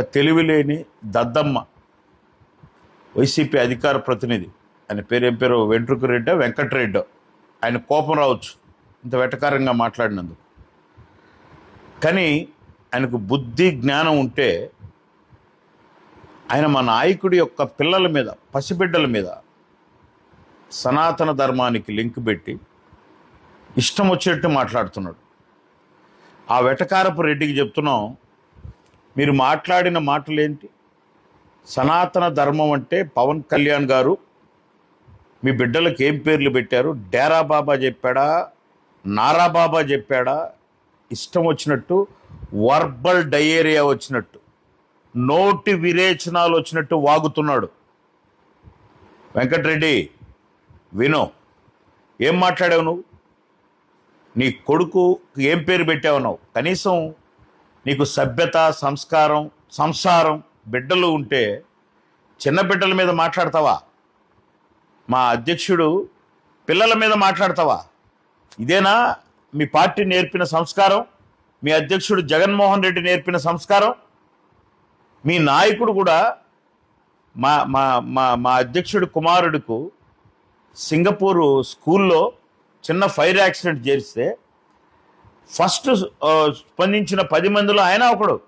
ఒక తెలివిలేని దద్దమ్మ వైసీపీ అధికార ప్రతినిధి. ఆయన పేరు ఏం పేరు? వెంట్రుకు రెడ్డో వెంకటరెడ్డో. ఆయన కోపం రావచ్చు ఇంత వెటకారంగా మాట్లాడినందుకు. కానీ ఆయనకు బుద్ధి జ్ఞానం ఉంటే ఆయన మా నాయకుడి యొక్క పిల్లల మీద పసిబిడ్డల మీద సనాతన ధర్మానికి లింక్ పెట్టి ఇష్టం వచ్చేట్టు మాట్లాడుతున్నాడు. ఆ వెటకారపు రెడ్డికి చెప్తున్నాం మీరు మాట్లాడిన మాటలేంటి? సనాతన ధర్మం అంటే పవన్ కళ్యాణ్ గారు మీ బిడ్డలకు ఏం పేర్లు పెట్టారు? డేరా బాబా చెప్పాడా? నారా బాబా చెప్పాడా? ఇష్టం వచ్చినట్టు వర్బల్ డయేరియా వచ్చినట్టు నోటి విరేచనాలు వచ్చినట్టు వాగుతున్నాడు. వెంకటరెడ్డి వినో. ఏం మాట్లాడావు నువ్వు? నీ కొడుకు ఏం పేరు పెట్టావు నువ్వు కనీసం నీకు సభ్యత సంస్కారం సంసారం బిడ్డలు ఉంటే చిన్న బిడ్డల మీద మాట్లాడతావా? మా అధ్యక్షుడు పిల్లల మీద మాట్లాడతావా? ఇదేనా మీ పార్టీ నేర్పిన సంస్కారం? మీ అధ్యక్షుడు జగన్మోహన్ రెడ్డి నేర్పిన సంస్కారం? మీ నాయకుడు కూడా మా మా మా మా అధ్యక్షుడు కుమారుడుకు సింగపూరు స్కూల్లో చిన్న ఫైర్ యాక్సిడెంట్ చేస్తే ఫస్ట్ స్పందించిన పది మందిలో ఆయన ఒకడు.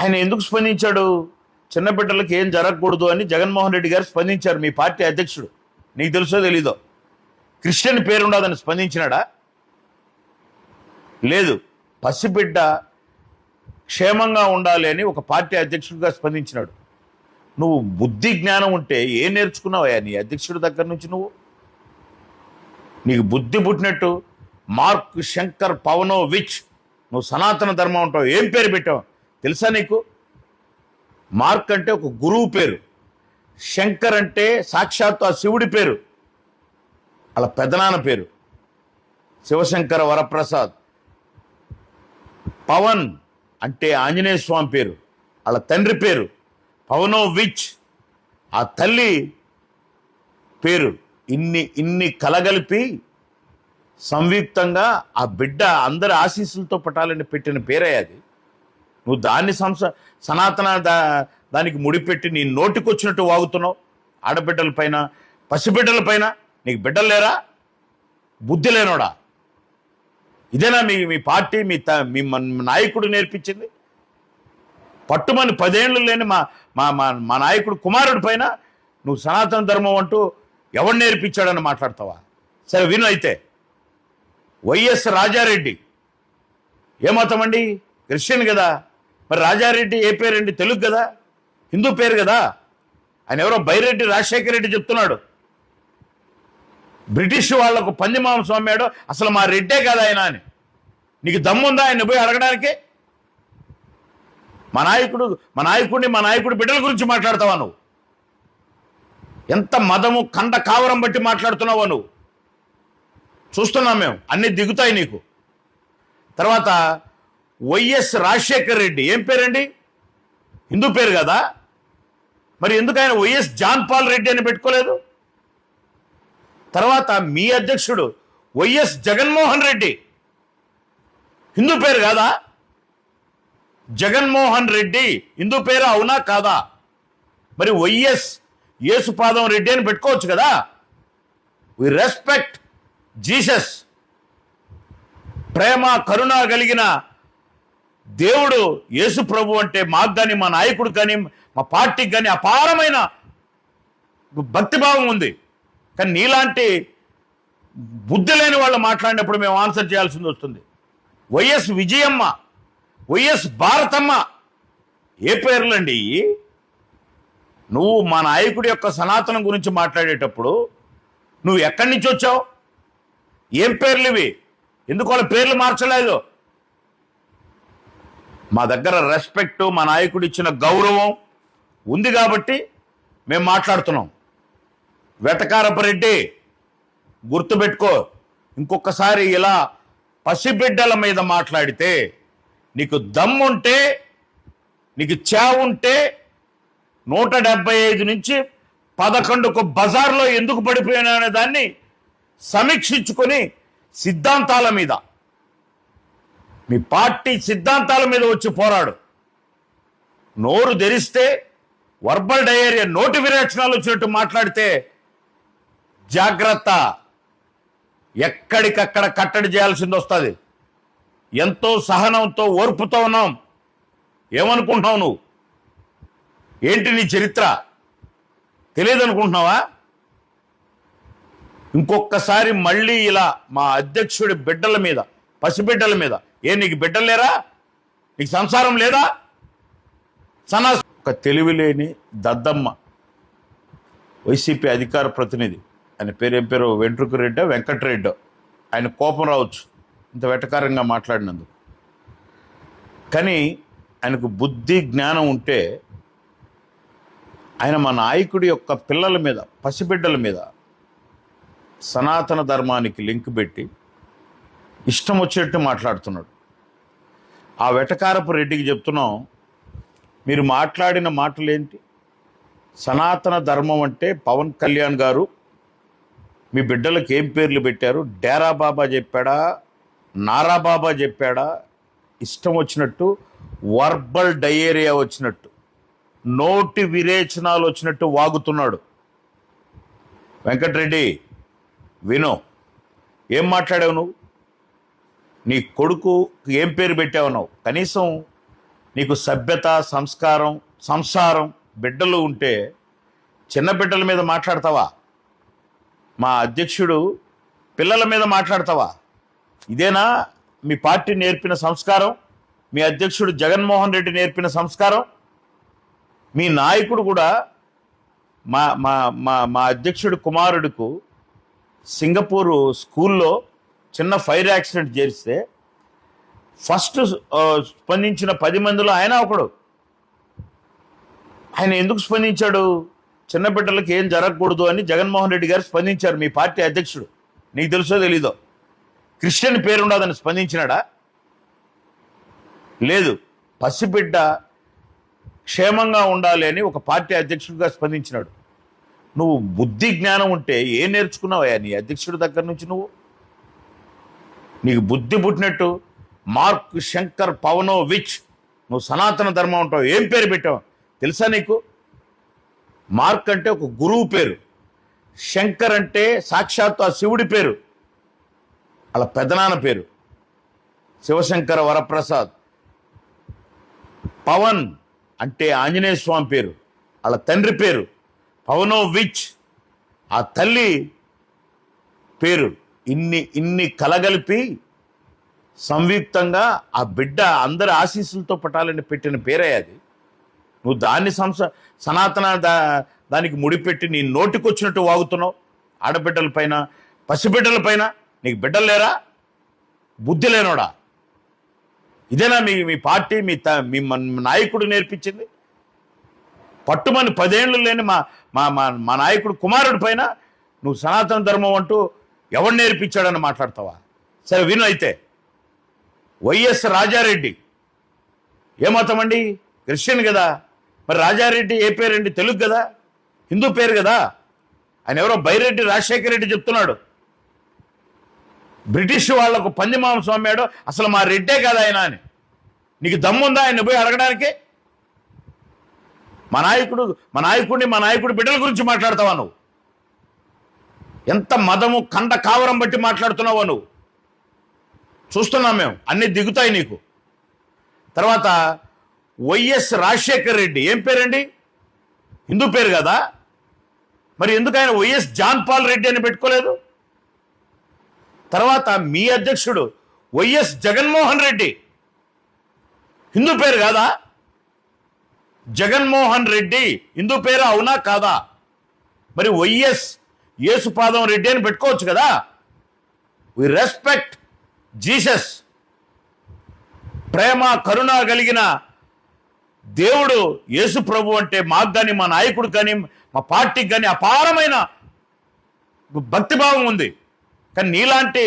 ఆయన ఎందుకు స్పందించాడు? చిన్న బిడ్డలకు ఏం జరగకూడదు అని జగన్మోహన్ రెడ్డి గారు స్పందించారు మీ పార్టీ అధ్యక్షుడు. నీకు తెలుసో తెలీదో? క్రిస్టియన్ పేరుండదని స్పందించినాడా? లేదు. పసిబిడ్డ క్షేమంగా ఉండాలి అని ఒక పార్టీ అధ్యక్షుడిగా స్పందించినాడు. నువ్వు బుద్ధి జ్ఞానం ఉంటే ఏం నేర్చుకున్నావయ్యా నీ అధ్యక్షుడి దగ్గర నుంచి నువ్వు? నీకు బుద్ధి పుట్టినట్టు మార్క్ శంకర్ పవనో విచ్ నువ్వు సనాతన ధర్మం ఉంటావు ఏం పేరు పెట్టావు? తెలుసా నీకు? మార్క్ అంటే ఒక గురువు పేరు. శంకర్ అంటే సాక్షాత్తు ఆ శివుడి పేరు. అలా పెదనాన్న పేరు. శివశంకర వరప్రసాద్. పవన్ అంటే ఆంజనేయ స్వామి పేరు. వాళ్ళ తండ్రి పేరు. పవనో విచ్ ఆ తల్లి పేరు. ఇన్ని ఇన్ని కలగలిపి సంయుక్తంగా ఆ బిడ్డ అందరి ఆశీస్సులతో పట్టాలని పెట్టిన పేరే అది. నువ్వు దాన్ని సంస సనాతన దా దానికి ముడిపెట్టి నీ నోటికొచ్చినట్టు వాగుతున్నావు. ఆడబిడ్డల పైన పసిబిడ్డల పైన నీకు బిడ్డలు లేరా? బుద్ధి లేనోడా? ఇదేనా మీ మీ పార్టీ మీ త మీ నాయకుడు నేర్పించింది? పట్టుమని పదేళ్ళు లేని మా మా మా మా నాయకుడు కుమారుడి పైన నువ్వు సనాతన ధర్మం అంటూ ఎవడు నేర్పించాడని మాట్లాడతావా? సరే విను అయితే. వైఎస్ రాజారెడ్డి. ఏ మతం అండి? క్రిస్టియన్ కదా. మరి రాజారెడ్డి ఏ పేరండి తెలుగు కదా? హిందూ పేరు కదా? ఆయన ఎవరో బైరెడ్డి రాజశేఖర రెడ్డి చెప్తున్నాడు. బ్రిటిష్ వాళ్ళకు పందిమాంసం అమ్మాడు అసలు మా రెడ్డే కదా ఆయన అని. నీకు దమ్ముందా ఆయన పోయి అడగడానికి? మా నాయకుడు మా నాయకుడిని మా నాయకుడి బిడ్డల గురించి మాట్లాడతావా నువ్వు? ఎంత మదము కండ కావరం బట్టి మాట్లాడుతున్నావా నువ్వు? చూస్తున్నాం మేము. అన్నీ దిగుతాయి నీకు. తర్వాత వైఎస్ రాజశేఖర్ రెడ్డి. ఏం పేరండి? హిందూ పేరు కదా? మరి ఎందుకు ఆయన వైఎస్ జాన్ పాల్ రెడ్డి అని పెట్టుకోలేదు? తర్వాత మీ అధ్యక్షుడు వైఎస్ జగన్మోహన్ రెడ్డి. హిందూ పేరు కాదా? జగన్మోహన్ రెడ్డి. హిందూ పేరు? అవునా? కాదా? మరి వైఎస్ యేసుపాదం రెడ్డి అని పెట్టుకోవచ్చు కదా? వి రెస్పెక్ట్ జీసస్ ప్రేమ కరుణ కలిగిన దేవుడు యేసు ప్రభు అంటే మాకు కానీ మా నాయకుడు కానీ మా పార్టీకి కానీ అపారమైన భక్తిభావం ఉంది. కానీ నీలాంటి బుద్ధి లేని వాళ్ళు మాట్లాడినప్పుడు మేము ఆన్సర్ చేయాల్సింది వస్తుంది. వైఎస్ విజయమ్మ వైఎస్ భారతమ్మ ఏ పేర్లండి నువ్వు మా నాయకుడి యొక్క సనాతనం గురించి మాట్లాడేటప్పుడు నువ్వు ఎక్కడి నుంచి వచ్చావు? ఏం పేర్లు ఇవి? ఎందుకు వాళ్ళ పేర్లు మార్చలేదు? మా దగ్గర రెస్పెక్ట్ మా నాయకుడు ఇచ్చిన గౌరవం ఉంది కాబట్టి మేము మాట్లాడుతున్నాం. వెటకారపరెడ్డి గుర్తుపెట్టుకో ఇంకొకసారి ఇలా పసిబిడ్డల మీద మాట్లాడితే నీకు దమ్ముంటే నీకు ఉంటే నూట డెబ్బై ఐదు నుంచి పదకొండుకు బజార్లో ఎందుకు పడిపోయినా అనే దాన్ని సమీక్షించుకొని సిద్ధాంతాల మీద. మీ పార్టీ సిద్ధాంతాల మీద వచ్చి పోరాడు. నోరు ధరిస్తే వర్బల్ డయేరియా నోటి విరేచనాలు వచ్చినట్టు మాట్లాడితే జాగ్రత్త. ఎక్కడికక్కడ కట్టడి చేయాల్సింది వస్తుంది. ఎంతో సహనంతో ఓర్పుతో ఉన్నాం. ఏమనుకుంటున్నావు నువ్వు? ఏంటి నీ చరిత్ర? తెలియదు అనుకుంటున్నావా ఇంకొకసారి మళ్ళీ ఇలా మా అధ్యక్షుడి బిడ్డల మీద పసిబిడ్డల మీద. ఏ నీకు బిడ్డలు లేరా? నీకు సంసారం లేదా? సనా ఒక తెలివి లేని దద్దమ్మ వైసీపీ అధికార ప్రతినిధి. ఆయన పేరు ఏం పేరు? వెంట్రుకు రెడ్డో వెంకటరెడ్డో. ఆయన కోపం రావచ్చు ఇంత వెటకారంగా మాట్లాడినందుకు. కానీ ఆయనకు బుద్ధి జ్ఞానం ఉంటే ఆయన మా నాయకుడి యొక్క పిల్లల మీద పసిబిడ్డల మీద సనాతన ధర్మానికి లింక్ పెట్టి ఇష్టం వచ్చేట్టు మాట్లాడుతున్నాడు. ఆ వెటకారపు రెడ్డికి చెప్తున్నాం మీరు మాట్లాడిన మాటలేంటి? సనాతన ధర్మం అంటే పవన్ కళ్యాణ్ గారు మీ బిడ్డలకు ఏం పేర్లు పెట్టారు? డేరా బాబా చెప్పాడా? నారా బాబా చెప్పాడా? ఇష్టం వచ్చినట్టు వర్బల్ డయేరియా వచ్చినట్టు నోటి విరేచనాలు వచ్చినట్టు వాగుతున్నాడు. వెంకటరెడ్డి విను ఏం మాట్లాడావు నువ్వు? నీ కొడుకు ఏం పేరు పెట్టావు నువ్వు కనీసం నీకు సభ్యత సంస్కారం సంసారం బిడ్డలు ఉంటే చిన్న బిడ్డల మీద మాట్లాడతావా? మా అధ్యక్షుడు పిల్లల మీద మాట్లాడతావా? ఇదేనా మీ పార్టీ నేర్పిన సంస్కారం? మీ అధ్యక్షుడు జగన్మోహన్ రెడ్డి నేర్పిన సంస్కారం? మీ నాయకుడు కూడా మా మా మా మా అధ్యక్షుడు కుమారుడికు సింగపూర్ స్కూల్లో చిన్న ఫైర్ యాక్సిడెంట్ చేరిస్తే ఫస్ట్ స్పందించిన పది మందిలో ఆయన ఒకడు. ఆయన ఎందుకు స్పందించాడు? చిన్న బిడ్డలకు ఏం జరగకూడదు అని జగన్మోహన్ రెడ్డి గారు స్పందించారు మీ పార్టీ అధ్యక్షుడు. నీకు తెలుసో తెలీదో? క్రిస్టియన్ పేరుండదని స్పందించినాడా? లేదు. పసిబిడ్డ క్షేమంగా ఉండాలి అని ఒక పార్టీ అధ్యక్షుడిగా స్పందించినాడు. నువ్వు బుద్ధి జ్ఞానం ఉంటే ఏం నేర్చుకున్నావయ్యా? నీ అధ్యక్షుడి దగ్గర నుంచి నువ్వు? నీకు బుద్ధి పుట్టినట్టు మార్క్ శంకర్ పవనోవిచ్ నువ్వు సనాతన ధర్మం ఉంటావు ఏం పేరు పెట్టావు? తెలుసా నీకు? మార్క్ అంటే ఒక గురువు పేరు. శంకర్ అంటే సాక్షాత్తు ఆ శివుడి పేరు. అలా పెదనాన్న పేరు. శివశంకర వరప్రసాద్. పవన్ అంటే ఆంజనేయ స్వామి పేరు. వాళ్ళ తండ్రి పేరు. పవనోవిచ్ ఆ తల్లి పేరు ఇన్ని ఇన్ని కలగలిపి సంయుక్తంగా ఆ బిడ్డ అందరి ఆశీస్సులతో పట్టాలని పెట్టిన పేరే అది. నువ్వు దాన్ని సంస సనాతన దా దానికి ముడిపెట్టి నీ నోటికొచ్చినట్టు వాగుతున్నావు. ఆడబిడ్డల పైన పసిబిడ్డల పైన. నీకు బిడ్డలు లేరా? బుద్ధి లేనోడా? ఇదేనా మీ మీ పార్టీ మీ త మీ నాయకుడు నేర్పించింది? పట్టుమని పదేళ్ళు లేని మా మా మా నాయకుడు కుమారుడి పైన నువ్వు సనాతన ధర్మం అంటూ ఎవడు నేర్పించాడని మాట్లాడతావా? సరే విను అయితే. వైఎస్ రాజారెడ్డి. ఏ మతం అండి? క్రిస్టియన్ కదా. మరి రాజారెడ్డి ఏ పేరండి తెలుగు కదా. హిందూ పేరు కదా. ఆయన ఎవరో బైరెడ్డి రాజశేఖర రెడ్డి చెప్తున్నాడు. బ్రిటిష్ వాళ్ళకు పందిమాంసం అమ్మాడు అసలు మా రెడ్డే కదా ఆయన అని. నీకు దమ్ముందా? ఆయన పోయి అడగడానికి? మా నాయకుడు మా నాయకుడిని మా నాయకుడి బిడ్డల గురించి మాట్లాడతావా నువ్వు? ఎంత మదము కండ కావరం బట్టి మాట్లాడుతున్నావా నువ్వు? చూస్తున్నాం మేము అన్నీ దిగుతాయి నీకు. తర్వాత వైఎస్ రాజశేఖర్ రెడ్డి ఏం పేరండి? హిందూ పేరు కదా? మరి ఎందుకు ఆయన వైఎస్ జాన్ పాల్ రెడ్డి అని పెట్టుకోలేదు? తర్వాత మీ అధ్యక్షుడు వైఎస్ జగన్మోహన్ రెడ్డి హిందూ పేరు కాదా? జగన్మోహన్ రెడ్డి హిందూ పేరు అవునా కాదా? మరి వైఎస్ యేసుపాదం రెడ్డి అని పెట్టుకోవచ్చు కదా? వి రెస్పెక్ట్ జీసస్ ప్రేమ కరుణ కలిగిన దేవుడు యేసు ప్రభు అంటే మాకు కానీ మా నాయకుడు కానీ మా పార్టీకి కానీ అపారమైన భక్తిభావం ఉంది. కానీ నీలాంటి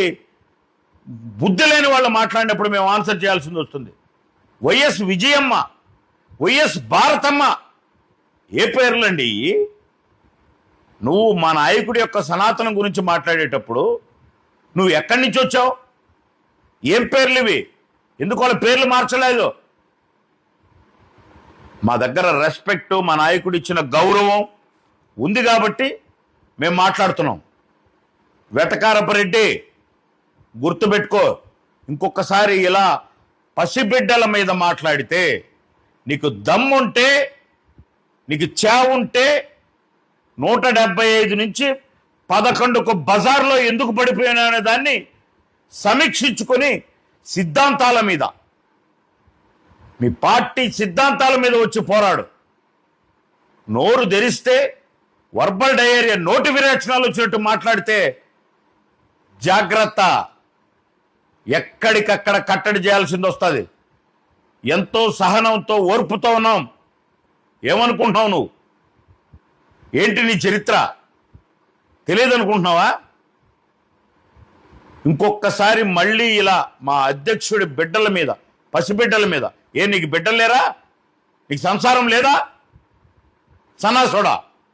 బుద్ధి లేని వాళ్ళు మాట్లాడినప్పుడు మేము ఆన్సర్ చేయాల్సింది వస్తుంది. YS Vijayamma YS Bharatamma. ఏ పేర్లండి నువ్వు మా నాయకుడి యొక్క సనాతనం గురించి మాట్లాడేటప్పుడు నువ్వు ఎక్కడి నుంచి వచ్చావు? ఏం పేర్లు ఇవి? ఎందుకు వాళ్ళ పేర్లు మార్చలేదు? మా దగ్గర రెస్పెక్ట్ మా నాయకుడు ఇచ్చిన గౌరవం ఉంది కాబట్టి మేము మాట్లాడుతున్నాం. వెటకారపరెడ్డి గుర్తుపెట్టుకో ఇంకొకసారి ఇలా పసిబిడ్డల మీద మాట్లాడితే నీకు దమ్ముంటే నీకు ఉంటే నూట డెబ్బై ఐదు నుంచి పదకొండుకు బజార్లో ఎందుకు పడిపోయినా అనే దాన్ని సమీక్షించుకొని సిద్ధాంతాల మీద. మీ పార్టీ సిద్ధాంతాల మీద వచ్చి పోరాడు. నోరు ధరిస్తే వర్బల్ డయేరియా నోటి విరేచనాలు వచ్చినట్టు మాట్లాడితే జాగ్రత్త. ఎక్కడికక్కడ కట్టడి చేయాల్సింది వస్తుంది. ఎంతో సహనంతో ఓర్పుతో ఉన్నాం. ఏమనుకుంటున్నావు నువ్వు? ఏంటి నీ చరిత్ర? తెలియదు అనుకుంటున్నావా ఇంకొకసారి మళ్ళీ ఇలా మా అధ్యక్షుడి బిడ్డల మీద పసిబిడ్డల మీద ఏ నీకు బిడ్డలు లేరా? నీకు సంసారం లేదా? సన్నాసోడా?